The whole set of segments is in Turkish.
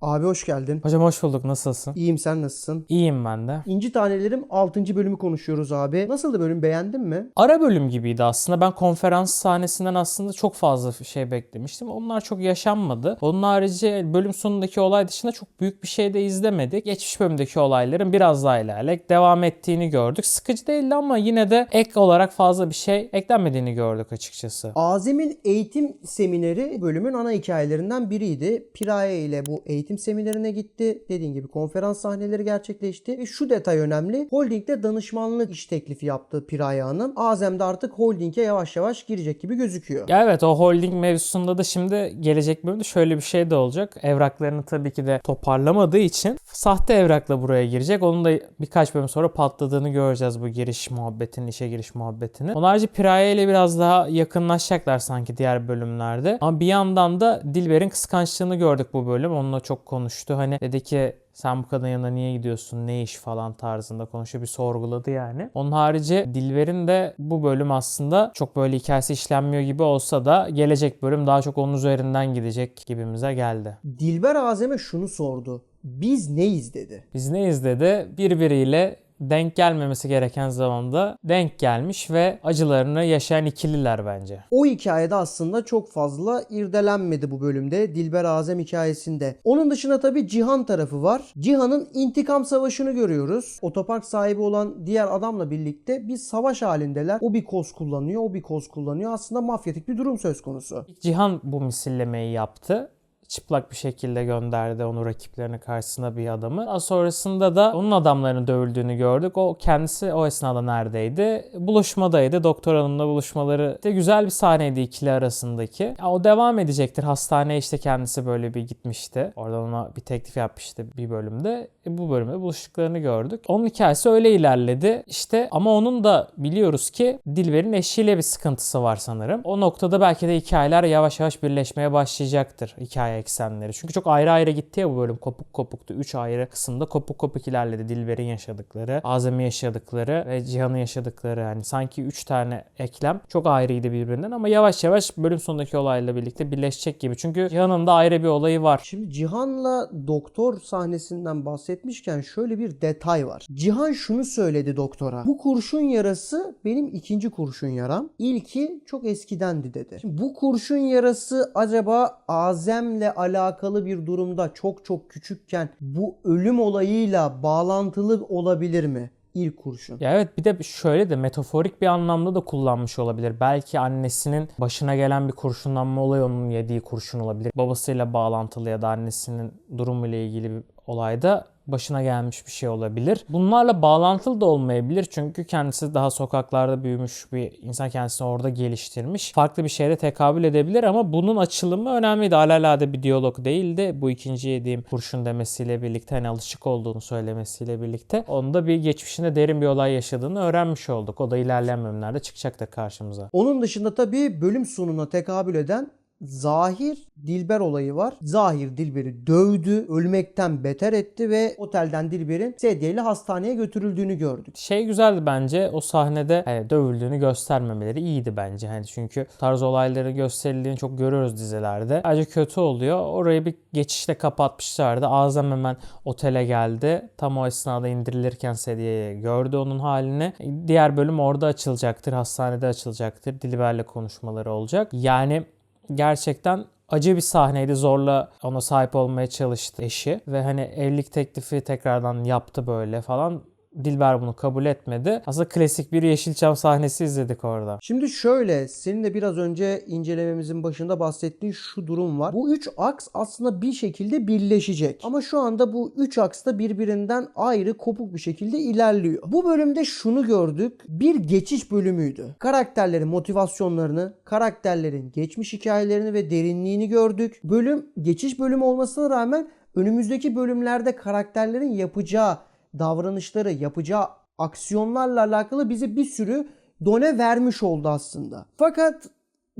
Abi hoş geldin. Hocam hoş bulduk. Nasılsın? İyiyim sen nasılsın? İyiyim ben de. İnci Tanelerim 6. bölümü konuşuyoruz abi. Nasıldı bölüm beğendin mi? Ara bölüm gibiydi aslında. Ben konferans sahnesinden aslında çok fazla şey beklemiştim. Onlar çok yaşanmadı. Onun harici bölüm sonundaki olay dışında çok büyük bir şey de izlemedik. Geçmiş bölümdeki olayların biraz daha ilerleyerek devam ettiğini gördük. Sıkıcı değildi ama yine de ek olarak fazla bir şey eklenmediğini gördük açıkçası. Azem'in eğitim semineri bölümün ana hikayelerinden biriydi. Piraye ile bu eğitim seminerine gitti. Dediğin gibi konferans sahneleri gerçekleşti. Ve şu detay önemli. Holding'de danışmanlık iş teklifi yaptı Piraye Hanım. Azem de artık Holding'e yavaş yavaş girecek gibi gözüküyor. Ya evet o holding mevzusunda da şimdi gelecek bölümde şöyle bir şey de olacak. Evraklarını tabii ki de toparlamadığı için sahte evrakla buraya girecek. Onun da birkaç bölüm sonra patladığını göreceğiz bu giriş muhabbetinin, işe giriş muhabbetini. Onun harici Piraye ile biraz daha yakınlaşacaklar sanki diğer bölümlerde. Ama bir yandan da Dilber'in kıskançlığını gördük bu bölüm. Onunla çok konuştu. Hani dedi ki sen bu kadının yanına niye gidiyorsun ne iş falan tarzında konuşuyor bir sorguladı yani. Onun harici Dilber'in de bu bölüm aslında çok böyle hikayesi işlenmiyor gibi olsa da gelecek bölüm daha çok onun üzerinden gidecek gibimize geldi. Dilber Azem'e şunu sordu. Biz neyiz dedi. Biz ne izledi? Birbiriyle denk gelmemesi gereken zamanda denk gelmiş ve acılarını yaşayan ikililer bence. O hikayede aslında çok fazla irdelenmedi bu bölümde Dilber Azem hikayesinde. Onun dışında tabii Cihan tarafı var. Cihan'ın intikam savaşını görüyoruz. Otopark sahibi olan diğer adamla birlikte bir savaş halindeler. O bir koz kullanıyor, o bir koz kullanıyor. Aslında mafyatik bir durum söz konusu. Cihan bu misillemeyi yaptı çıplak bir şekilde gönderdi onu rakiplerinin karşısına bir adamı. Daha sonrasında da onun adamlarının dövüldüğünü gördük. O kendisi o esnada neredeydi? Buluşmadaydı. Doktor hanımla buluşmaları de güzel bir sahneydi ikili arasındaki. Ya o devam edecektir. Hastaneye işte kendisi böyle bir gitmişti. Oradan ona bir teklif yapmıştı bir bölümde. Bu bölümde buluştuklarını gördük. Onun hikayesi öyle ilerledi. İşte ama onun da biliyoruz ki Dilber'in eşiyle bir sıkıntısı var sanırım. O noktada belki de hikayeler yavaş yavaş birleşmeye başlayacaktır. Hikaye eksenleri. Çünkü çok ayrı ayrı gitti ya bu bölüm. Kopuk kopuktu. Üç ayrı kısımda kopuk kopuk ilerledi. Dilber'in yaşadıkları, Azem'in yaşadıkları ve Cihan'ın yaşadıkları. Yani sanki üç tane eklem çok ayrıydı birbirinden ama yavaş yavaş bölüm sonundaki olayla birlikte birleşecek gibi. Çünkü Cihan'ın da ayrı bir olayı var. Şimdi Cihan'la doktor sahnesinden bahsetmişken şöyle bir detay var. Cihan şunu söyledi doktora. Bu kurşun yarası benim ikinci kurşun yaram. İlki çok eskidendi dedi. Şimdi bu kurşun yarası acaba Azem'le alakalı bir durumda çok çok küçükken bu ölüm olayıyla bağlantılı olabilir mi? İlk kurşun. Ya evet bir de şöyle de metaforik bir anlamda da kullanmış olabilir. Belki annesinin başına gelen bir kurşunlanma olayı onun yediği kurşun olabilir. Babasıyla bağlantılı ya da annesinin durumuyla ilgili bir olayda başına gelmiş bir şey olabilir. Bunlarla bağlantılı da olmayabilir çünkü kendisi daha sokaklarda büyümüş bir insan kendisini orada geliştirmiş. Farklı bir şeye de tekabül edebilir ama bunun açılımı önemliydi. Alelade bir diyalog değildi. Bu ikinci yediğim kurşun demesiyle birlikte hani alışık olduğunu söylemesiyle birlikte onda bir geçmişinde derin bir olay yaşadığını öğrenmiş olduk. O da ilerleyen bölümlerde çıkacaktır karşımıza. Onun dışında tabii bölüm sonuna tekabül eden Zahir Dilber olayı var. Zahir Dilber'i dövdü, ölmekten beter etti ve otelden Dilber'in sedyeyle hastaneye götürüldüğünü gördük. Şey güzeldi bence o sahnede hani dövüldüğünü göstermemeleri iyiydi bence. Hani çünkü tarz olayları gösterildiğini çok görüyoruz dizilerde. Sadece kötü oluyor. Orayı bir geçişle kapatmışlardı. Azam hemen otele geldi. Tam o esnada indirilirken sedyeye gördü onun halini. Diğer bölüm orada açılacaktır. Hastanede açılacaktır. Dilber'le konuşmaları olacak. Yani gerçekten acı bir sahneydi. Zorla ona sahip olmaya çalıştı eşi ve hani evlilik teklifi tekrardan yaptı böyle falan. Dilber bunu kabul etmedi. Aslında klasik bir Yeşilçam sahnesi izledik orada. Şimdi şöyle senin de biraz önce incelememizin başında bahsettiğin şu durum var. Bu üç aks aslında bir şekilde birleşecek. Ama şu anda bu üç aks da birbirinden ayrı kopuk bir şekilde ilerliyor. Bu bölümde şunu gördük. Bir geçiş bölümüydü. Karakterlerin motivasyonlarını, karakterlerin geçmiş hikayelerini ve derinliğini gördük. Bölüm geçiş bölümü olmasına rağmen önümüzdeki bölümlerde karakterlerin yapacağı davranışları, yapacağı aksiyonlarla alakalı bize bir sürü done vermiş oldu aslında. Fakat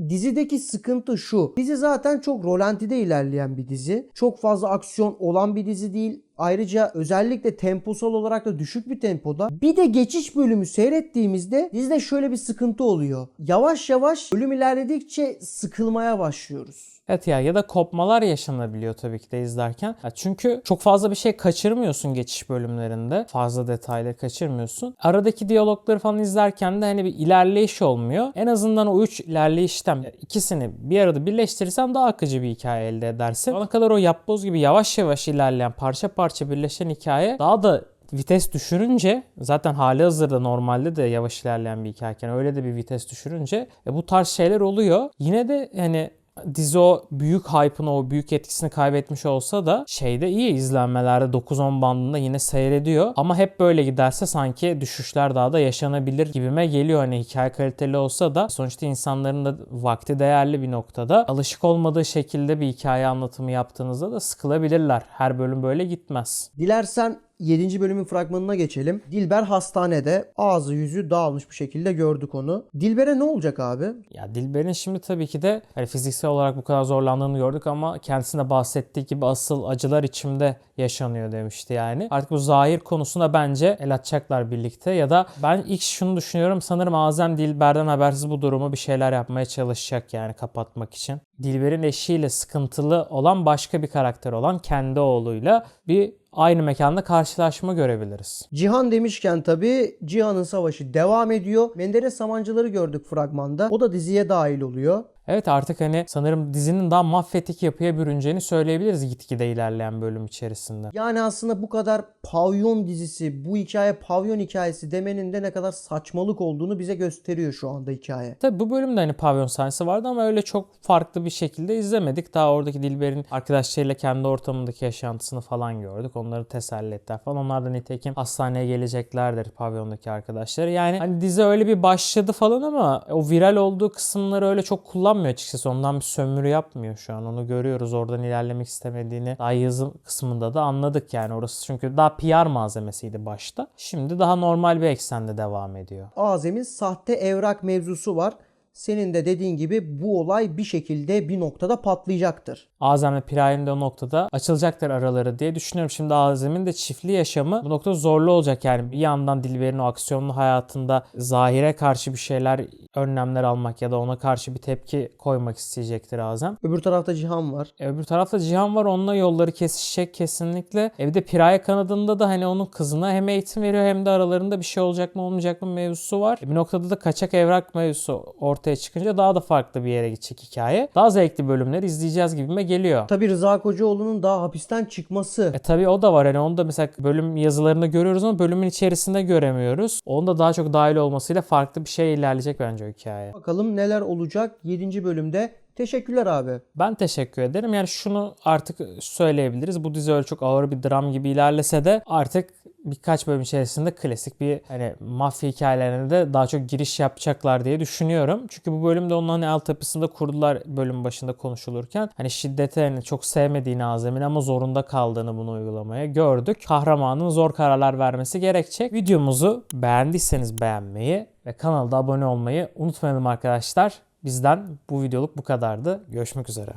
dizideki sıkıntı şu. Dizi zaten çok rolantide ilerleyen bir dizi. Çok fazla aksiyon olan bir dizi değil. Ayrıca özellikle temposal olarak da düşük bir tempoda. Bir de geçiş bölümü seyrettiğimizde dizide şöyle bir sıkıntı oluyor. Yavaş yavaş bölüm ilerledikçe sıkılmaya başlıyoruz. Evet ya ya da kopmalar yaşanabiliyor tabii ki de izlerken. Ya çünkü çok fazla bir şey kaçırmıyorsun geçiş bölümlerinde. Fazla detayları kaçırmıyorsun. Aradaki diyalogları falan izlerken de hani bir ilerleyiş olmuyor. En azından o üç ilerleyişten ikisini bir arada birleştirirsen daha akıcı bir hikaye elde edersin. Ona kadar o yapboz gibi yavaş yavaş ilerleyen parça parça birleşen hikaye daha da vites düşürünce zaten hali hazırda normalde de yavaş ilerleyen bir hikayeken öyle de bir vites düşürünce e, bu tarz şeyler oluyor. Yine de hani dizi o büyük hype'ını o büyük etkisini kaybetmiş olsa da şeyde iyi izlenmelerde 9-10 bandında yine seyrediyor. Ama hep böyle giderse sanki düşüşler daha da yaşanabilir gibime geliyor. Hani hikaye kaliteli olsa da sonuçta insanların da vakti değerli bir noktada. Alışık olmadığı şekilde bir hikaye anlatımı yaptığınızda da sıkılabilirler. Her bölüm böyle gitmez. Dilersen 7. bölümün fragmanına geçelim. Dilber hastanede ağzı yüzü dağılmış bir şekilde gördük onu. Dilber'e ne olacak abi? Ya Dilber'in şimdi tabii ki de hani fiziksel olarak bu kadar zorlandığını gördük ama kendisine bahsettiği gibi asıl acılar içimde yaşanıyor demişti yani. Artık bu zahir konusuna bence el atacaklar birlikte ya da ben ilk şunu düşünüyorum sanırım Azem Dilber'den habersiz bu durumu bir şeyler yapmaya çalışacak yani kapatmak için. Dilber'in eşiyle sıkıntılı olan başka bir karakter olan kendi oğluyla bir aynı mekanda karşılaşma görebiliriz. Cihan demişken tabi Cihan'ın savaşı devam ediyor. Menderes Samancıları gördük fragmanda. O da diziye dahil oluyor. Evet artık hani sanırım dizinin daha mafyatik yapıya bürüneceğini söyleyebiliriz gitgide ilerleyen bölüm içerisinde. Yani aslında bu kadar pavyon dizisi, bu hikaye pavyon hikayesi demenin de ne kadar saçmalık olduğunu bize gösteriyor şu anda hikaye. Tabi bu bölümde hani pavyon sahnesi vardı ama öyle çok farklı bir şekilde izlemedik. Daha oradaki Dilber'in arkadaşlarıyla kendi ortamındaki yaşantısını falan gördük. Onları teselli ettiler falan. Onlar da nitekim hastaneye geleceklerdir pavyondaki arkadaşları. Yani hani dizi öyle bir başladı falan ama o viral olduğu kısımları öyle çok kullanmıyor açıkçası. Ondan bir sömürü yapmıyor şu an. Onu görüyoruz. Oradan ilerlemek istemediğini daha yazım kısmında da anladık yani. Orası çünkü daha PR malzemesiydi başta. Şimdi daha normal bir eksende devam ediyor. Azem'in sahte evrak mevzusu var. Senin de dediğin gibi bu olay bir şekilde bir noktada patlayacaktır. Azem ve Piraye'nin de o noktada açılacaktır araları diye düşünüyorum. Şimdi Azem'in de çiftli yaşamı bu noktada zorlu olacak yani. Bir yandan Dilber'in o aksiyonlu hayatında Zahir'e karşı bir şeyler, önlemler almak ya da ona karşı bir tepki koymak isteyecektir Azem. Öbür tarafta Cihan var. E, Öbür tarafta Cihan var onunla yolları kesişecek kesinlikle. Evde Piraye kanadında da hani onun kızına hem eğitim veriyor hem de aralarında bir şey olacak mı olmayacak mı mevzusu var. E, bir noktada da kaçak evrak mevzusu ortaya çıkınca daha da farklı bir yere gidecek hikaye. Daha zevkli bölümler izleyeceğiz gibime geliyor. Tabi Rıza Kocaoğlu'nun daha hapisten çıkması. E tabii o da var. Hani onu da mesela bölüm yazılarında görüyoruz ama bölümün içerisinde göremiyoruz. Onun da daha çok dahil olmasıyla farklı bir şey ilerleyecek bence o hikaye. Bakalım neler olacak 7. bölümde. Teşekkürler abi. Ben teşekkür ederim. Yani şunu artık söyleyebiliriz. Bu dizi öyle çok ağır bir dram gibi ilerlese de artık birkaç bölüm içerisinde klasik bir hani mafya hikayelerine de daha çok giriş yapacaklar diye düşünüyorum. Çünkü bu bölümde onun hani altyapısında kurdular bölüm başında konuşulurken. Hani şiddete hani çok sevmediğini Azem'in ama zorunda kaldığını bunu uygulamaya gördük. Kahramanın zor kararlar vermesi gerekecek. Videomuzu beğendiyseniz beğenmeyi ve kanalda abone olmayı unutmayalım arkadaşlar. Bizden bu videoluk bu kadardı. Görüşmek üzere.